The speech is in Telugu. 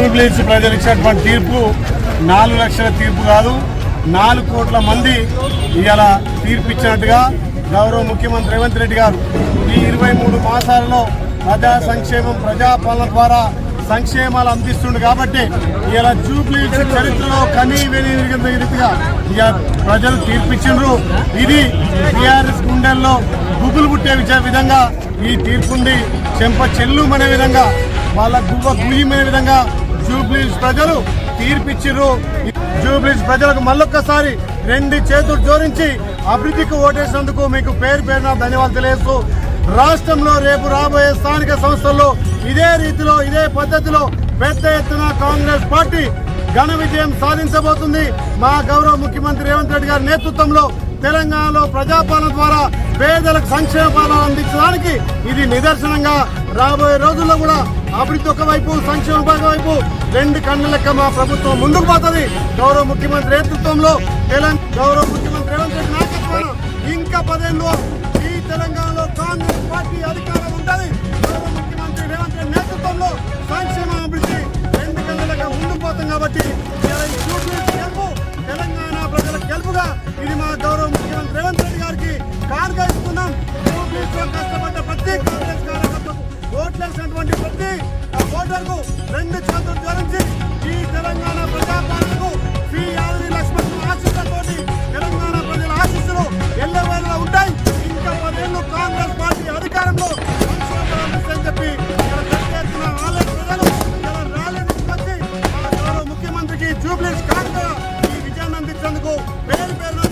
జూబ్లీస్ ప్రజలు ఇచ్చినటువంటి తీర్పు నాలుగు లక్షల తీర్పు కాదు నాలుగు కోట్ల మంది ఇవాళ తీర్పు ఇచ్చినట్టుగా గౌరవ ముఖ్యమంత్రి రేవంత్ రెడ్డి గారు. ఈ ఇరవై మూడు మాసాలలో ప్రజా సంక్షేమం ప్రజాపాలన ద్వారా సంక్షేమాలు అందిస్తుండు కాబట్టి ఇలా జూబ్లీ చరిత్రలో కనీ విని రీతిగా ఇక ప్రజలు తీర్పిచ్చిండ్రు. ఇది టీఆర్ఎస్ గుండెల్లో గుబులు పుట్టే విధంగా ఈ తీర్పుండి చెంప చెల్లుమనే విధంగా వాళ్ళ గువ్వ గుయ్యమనే విధంగా జూబ్లీస్ ప్రజలు తీర్పిచ్చిర్రు. జూబ్లీస్ ప్రజలకు మళ్ళొక్కసారి రెండు చేతులు జోడించి అభివృద్ధికి ఓటేసినందుకు మీకు పేరు పేరున ధన్యవాదాలు తెలియజేస్తూ రాష్ట్రంలో రేపు రాబోయే స్థానిక సంస్థల్లో ఇదే రీతిలో ఇదే పద్ధతిలో పెద్ద ఎత్తున కాంగ్రెస్ పార్టీ ఘన విజయం సాధించబోతుంది. మా గౌరవ ముఖ్యమంత్రి రేవంత్ రెడ్డి గారి నేతృత్వంలో తెలంగాణలో ప్రజాపాలన ద్వారా పేదలకు సంక్షేమ పాలన అందించడానికి ఇది నిదర్శనంగా రాబోయే రోజుల్లో కూడా అభివృద్ధి ఒకవైపు సంక్షేమ విభాగం వైపు రెండు కన్నుల లెక్క మా ప్రభుత్వం ముందుకు పోతుంది. గౌరవ ముఖ్యమంత్రి నేతృత్వంలో తెలంగాణ గౌరవ ముఖ్యమంత్రి రేవంత్ రెడ్డి నాయకత్వం ఇంకా పదేళ్ళు ఈ తెలంగాణలో కాంగ్రెస్ పార్టీ అధికారం ఉంటుంది. గౌరవ ముఖ్యమంత్రి రేవంత్ రెడ్డి నేతృత్వంలో సంక్షేమ అభివృద్ధి రెండు కన్నులుగా ముందుకు పోతాం కాబట్టి గెలుపు తెలంగాణ ప్రజల గెలుపుగా ఇది మా గౌరవ ముఖ్యమంత్రి రేవంత్ రెడ్డి గారికి కానుక ఇస్తున్నాం. కష్టపడ్డ ప్రతి ఉన్నటువంటి ప్రతి ఓటర్కు రెండు చేతులు జరించి ఈ తెలంగాణ ప్రజాపాలకు శ్రీ యాదవి లక్ష్మణ్ ఆశీస్సులతో తెలంగాణ ప్రజల ఆశీస్సులు ఎల్లవేళలా ఉంటాయి. ఇంకా పదేళ్ళు కాంగ్రెస్ పార్టీ అధికారంలో చెప్పి ముఖ్యమంత్రికి జూబ్లీ కాంగ్రెస్ ఈ విజయాన్ని అందించేందుకు పేరు పేరు